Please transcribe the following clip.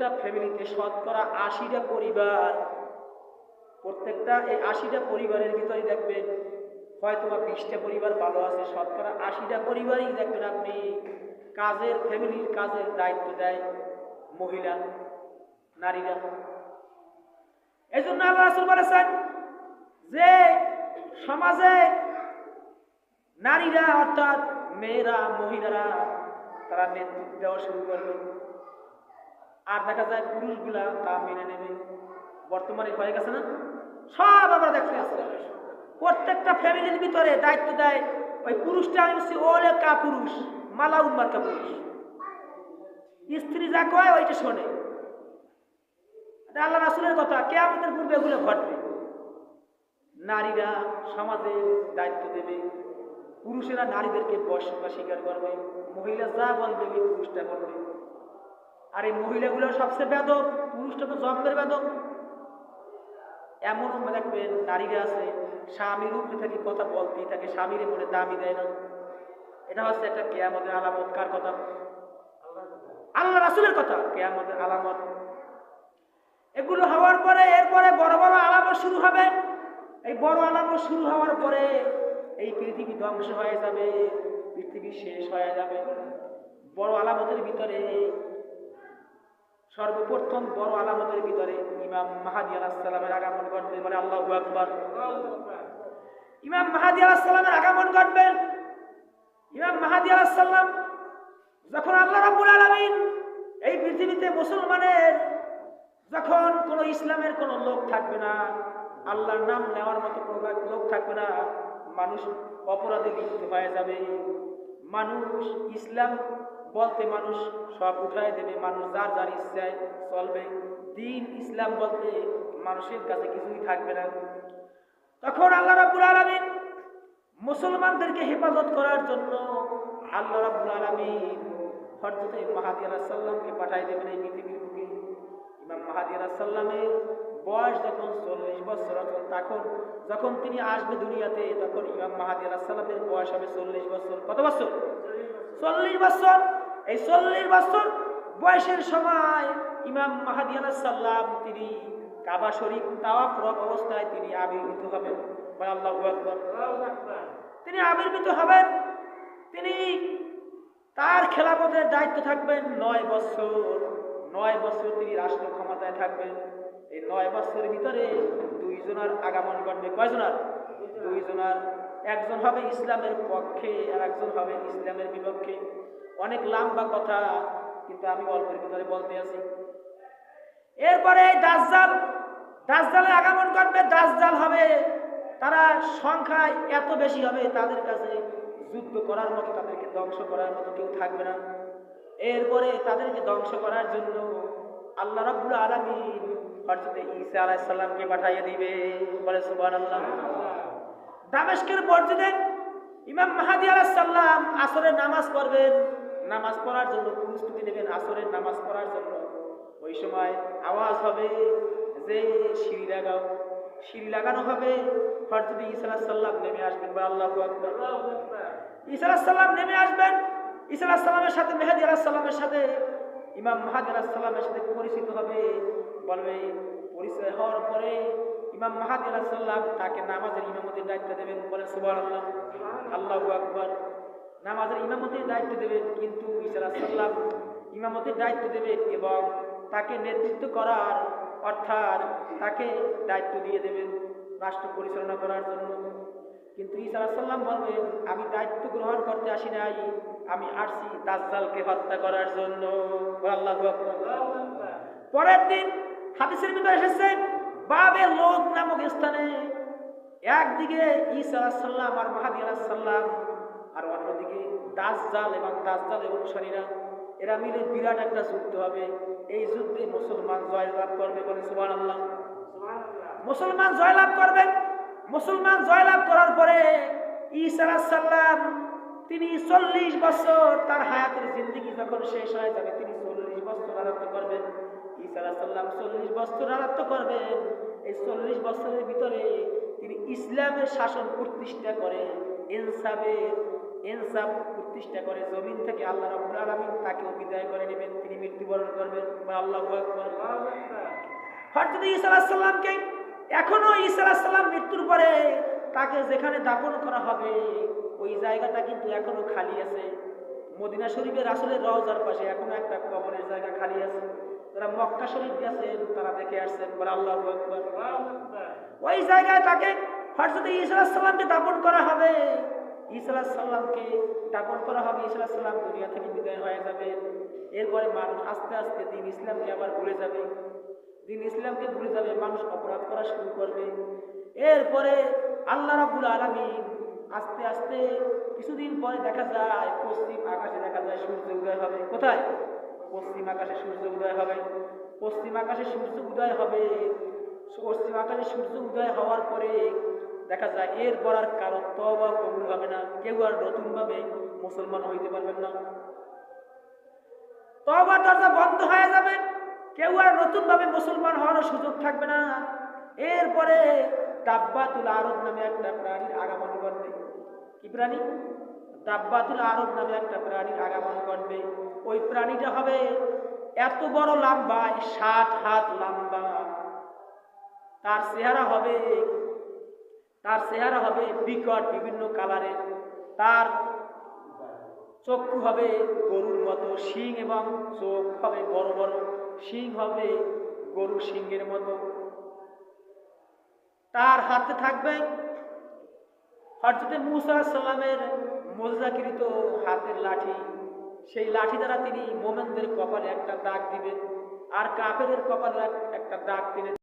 প্রত্যেকটা ফ্যামিলিতে শতকরা আশিটা পরিবার, প্রত্যেকটা এই আশিটা পরিবারের ভিতরে দেখবেন হয়তো বা বিশটা পরিবার ভালো আছে, শতকরা আশিটা পরিবারই দেখবেন আপনি কাজের, ফ্যামিলির কাজের দায়িত্ব দেয় মহিলা, নারীরা। এই জন্য আল্লাহ রাসূল বলেছেন যে সমাজে নারীরা অর্থাৎ মেয়েরা, মহিলারা, তারা নেতৃত্ব দেওয়া শুরু করবে। আর দেখা যায় পুরুষগুলা তা মেনে নেবে। বর্তমানে হয়ে গেছে না? সব আমরা দেখতে আসছি প্রত্যেকটা ফ্যামিলির ভিতরে দায়িত্ব দেয় ওই পুরুষটা আমি বলছি ওলে কা পুরুষ, মালা উম্মার কা পুরুষ। স্ত্রী যা কয় ওইটা শোনে। আল্লাহ রাসুলের কথা কে আমাদের পূর্বে এগুলো ঘটবে। নারীরা সমাজে দায়িত্ব দেবে। পুরুষেরা নারীদেরকে বর্ষকা স্বীকার করবে। মহিলা যা বলবে, পুরুষটা করবে আর এই মহিলাগুলো সবচেয়ে বেদক পুরুষটা তো জন্মের বেদক এমন দেখবেন নারীরা আছে, স্বামীর উপরে থেকে কথা বলতেই থাকে, স্বামীর মনে দামি দেয় না। এটা হচ্ছে একটা কেয়ামতের আলামত। কার কথা? আল্লাহ রাসুলের কথা, কেয়ামতের আলামত। এগুলো হওয়ার পরে, এরপরে বড় বড় আলামত শুরু হবে। এই বড় আলামত শুরু হওয়ার পরে এই পৃথিবী ধ্বংস হয়ে যাবে, পৃথিবী শেষ হয়ে যাবে। বড় আলামতের ভিতরে সর্বপ্রথম বড় আলামতের ভিতরে ইমাম মাহাদি আলাহিসাল্লামের আগমন ঘটবে বলে আল্লাহ আকবর। ইমাম মাহাদি আলাহিসাল্লামের আগমন ঘটবে। ইমাম মাহাদি আলাহিসাল্লাম যখন আল্লাহ রাব্বুল আলামিন এই পৃথিবীতে মুসলমানের যখন কোনো ইসলামের কোনো লোক থাকবে না, আল্লাহর নাম নেওয়ার মতো কোনো লোক থাকবে না, মানুষ অপরাধে লিপ্ত হয়ে যাবে। মানুষ ইসলাম বলতে মানুষ সব উঠায় দেবে, মানুষ যার যার ইচ্ছায় চলবে। দিন ইসলাম বলতে মানুষের কাছে কিছুই থাকবে না। তখন আল্লাহ রাব্বুল আলামিন মুসলমানদেরকে হেফাজত করার জন্য আল্লাহ রাব্বুল আলামিন হযরত মাহাদি আলাইহিস সালামকে পাঠিয়ে দেবেন এই পৃথিবীর বুকে। ইমাম মাহাদি আলাইহিস সালামের বয়স যখন চল্লিশ বছর তখন তখন যখন তিনি আসবে দুনিয়াতে, তখন ইমাম মাহাদি আলাইহিস সালামের বয়স হবে চল্লিশ বছর। কত বছর? চল্লিশ বছর। এই চল্লিশ বছর বয়সের সময় ইমাম মাহাদি আলাইহিস সালাম তিনি কাবা শরীফ তাওয়াফ অবস্থায় তিনি আবির্ভূত হবেন। আল্লাহু তিনি আবির্ভূত হবেন। তিনি তার খেলাপথের দায়িত্ব থাকবেন নয় বছর। নয় বছর তিনি রাষ্ট্র ক্ষমতায় থাকবেন। এই নয় বছরের ভিতরে দুইজনার আগমন ঘটবে। কয়জনার? দুইজনার। একজন হবে ইসলামের পক্ষে আর একজন হবে ইসলামের বিপক্ষে। অনেক লম্বা কথা, কিন্তু আমি অল্পের ভিতরে বলতে আছি। এরপরে এই দাসজাল দাসজালের আগমন করবে দাসজাল হবে, তারা সংখ্যায় এত বেশি হবে, তাদের কাছে যুদ্ধ করার মতো, তাদেরকে ধ্বংস করার মতো কেউ থাকবে না। এরপরে তাদেরকে ধ্বংস করার জন্য আল্লাহ রাব্বুল আলামিন হযরত ঈসা আলাইহিস সালামকে পাঠিয়ে দিবে। বলে সুবহানাল্লাহ। দামেস্কের মসজিদে ইমাম মাহাদি আলাইহিস সালাম আসরের নামাজ পড়বেন। নামাজ পড়ার জন্য প্রস্তুতি নেবেন, আসরের নামাজ পড়ার জন্য। ওই সময় আওয়াজ হবে যে সিঁড়ি লাগাও, সিঁড়ি লাগানো হবে। হরজত ঈসা আলাইহিস সালাম নেমে আসবেন, বা আল্লাহু আকবার। ঈসা আলাইহিস সালাম নেমে আসবেন। ঈসা আলাইহিস সালামের সাথে, মেহেদি আলাইহিস সালামের সাথে, ইমাম মাহাদি সালামের সাথে পরিচিত হবে। বলবে, পরিচয় হওয়ার পরে ইমাম মাহাদি সালাম তাকে নামাজের ইমামতির দায়িত্ব দেবেন। বলে, সুবহানাল্লাহ, আল্লাহু আকবার। নামাজের ইমামতির দায়িত্ব দেবেন কিন্তু ঈসা আলাইহিস সালাম ইমামতির দায়িত্ব দেবেন এবং তাকে নেতৃত্ব করার অর্থাৎ তাকে দায়িত্ব দিয়ে দেবেন রাষ্ট্র পরিচালনা করার জন্য কিন্তু ঈসা সাল্লাম বলবেন আমি দায়িত্ব গ্রহণ করতে আসি নাই, আমি আসছি দাজ্জালকে হত্যা করার জন্য আল্লাহু। পরের দিন হাদিসের ভিতরে এসেছে, বাবে লোক নামক স্থানে একদিকে ঈসা সাল্লাম আর মাহাদি সাল্লাম আর অন্যদিকে দাসজাল এবং দাসজালের অনুসারীরা, এরা মিলে বিরাট একটা যুদ্ধ হবে। এই যুদ্ধে মুসলমান জয়লাভ করবে বলে সুবান আল্লাহ মুসলমান জয়লাভ করবেন মুসলমান জয়লাভ করার পরে ঈসা সাল্লাম তিনি চল্লিশ বছর তার হায়াতের জিন্দগি যখন শেষ হয়ে যাবে, তিনি চল্লিশ বছর রাজত্ব করবেন। ঈসা সাল্লাম চল্লিশ বছর রাজত্ব করবেন। এই চল্লিশ বছরের ভিতরে তিনি ইসলামের শাসন প্রতিষ্ঠা করে ইনসাফের ইনসাফ প্রতিষ্ঠা করে, জমিন থেকে আল্লাহ রাব্বুল আলামিন তাকেও বিদায় করে নেবেন, তিনি মৃত্যুবরণ করবেন। বা আল্লাহু আলাইহিস সালামকে এখনও আলাইহিস মৃত্যুর পরে তাকে যেখানে দাফন করা হবে, ওই জায়গাটা কিন্তু এখনও খালি আছে। মদিনা শরীফের রাসূলের রওজার পাশে এখনও একটা কবরের জায়গা খালি আছে। যারা মক্কা শরীফ গেছেন, তারা দেখে আসছেন, বলে আল্লাহু ওই জায়গায় তাকে আলাইহিস সালামকে দাফন করা হবে। ঈসা আলাইহিস সালামকে দাফন করা হবে, ঈসা আলাইহিস সালাম দুনিয়া থেকে বিদায় হয়ে যাবে। এরপরে মানুষ আস্তে আস্তে দিন ইসলামকে আবার ভুলে যাবে। দিন ইসলামকে ভুলে যাবে, মানুষ অপরাধ করা শুরু করবে। এরপরে আল্লাহ রাব্বুল আলামিন আস্তে আস্তে কিছুদিন পরে দেখা যায়, পশ্চিম আকাশে দেখা যায় সূর্য উদয় হবে। কোথায়? পশ্চিম আকাশে সূর্য উদয় হবে। পশ্চিম আকাশে সূর্য উদয় হবে। পশ্চিম আকাশে সূর্য উদয় হওয়ার পরে দেখা যায়, এরপর আর কারও তবা কবুল হবে না। কেউ আর নতুনভাবে মুসলমান হইতে পারবেন না। তবা দরজা বন্ধ হয়ে যাবে। কেউ আর নতুন ভাবে মুসলমান হওয়ার সুযোগ থাকবে না। এরপরে দাব্বাতুল আরব নামে একটা প্রাণীর আগমন করবে কি প্রাণী? দাব্বাতুল আরব নামে একটা প্রাণীর আগমন করবে ওই প্রাণীটা হবে এত বড় লম্বা, ষাট হাত লম্বা। তার চেহারা হবে তার চেহারা হবে বিকট, বিভিন্ন কালারের। তার চক্ষু হবে গরুর মতো শিং এবং চোখ হবে বড় বড়। শিং হবে গরু শিংয়ের মতো। তার হাতে থাকবে হরজতে মুসা সাল্লামের মোজাকৃত হাতের লাঠি। সেই লাঠি দ্বারা তিনি মোমেনদের কপালে একটা দাগ দিবেন আর কাফেরের কপালে এক- একটা দাগ তিনি